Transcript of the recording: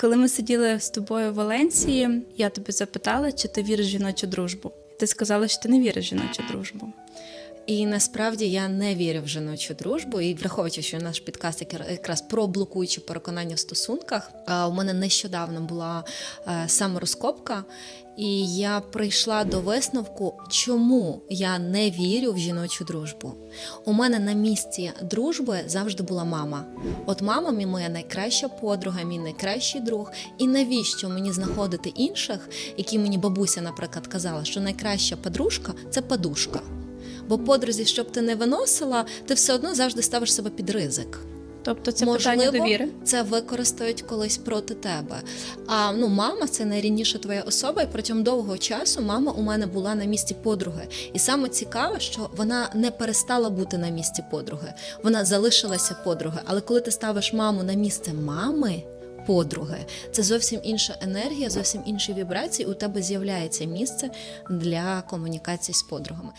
Коли ми сиділи з тобою в Валенції, я тобі запитала, чи ти віриш в жіночу дружбу. Ти сказала, що ти не віриш в жіночу дружбу. І насправді я не вірю в жіночу дружбу. І враховуючи, що наш підкаст якраз про блокуючі переконання в стосунках. У мене нещодавно була е, саморозкопка, і я прийшла до висновку, чому я не вірю в жіночу дружбу. У мене на місці дружби завжди була мама. От мама мій моя найкраща подруга, мій найкращий друг. І навіщо мені знаходити інших, які мені бабуся, наприклад, казала, що найкраща подружка це подушка. Бо подрузі, щоб ти не виносила, ти все одно завжди ставиш себе під ризик. Тобто це питання довіри. це використають колись проти тебе. А ну, мама це найрідніша твоя особа, і протягом довгого часу мама у мене була на місці подруги. І саме цікаве, що вона не перестала бути на місці подруги, вона залишилася подруги. Але коли ти ставиш маму на місце мами. Подруги, це зовсім інша енергія, зовсім інші вібрації. У тебе з'являється місце для комунікації з подругами.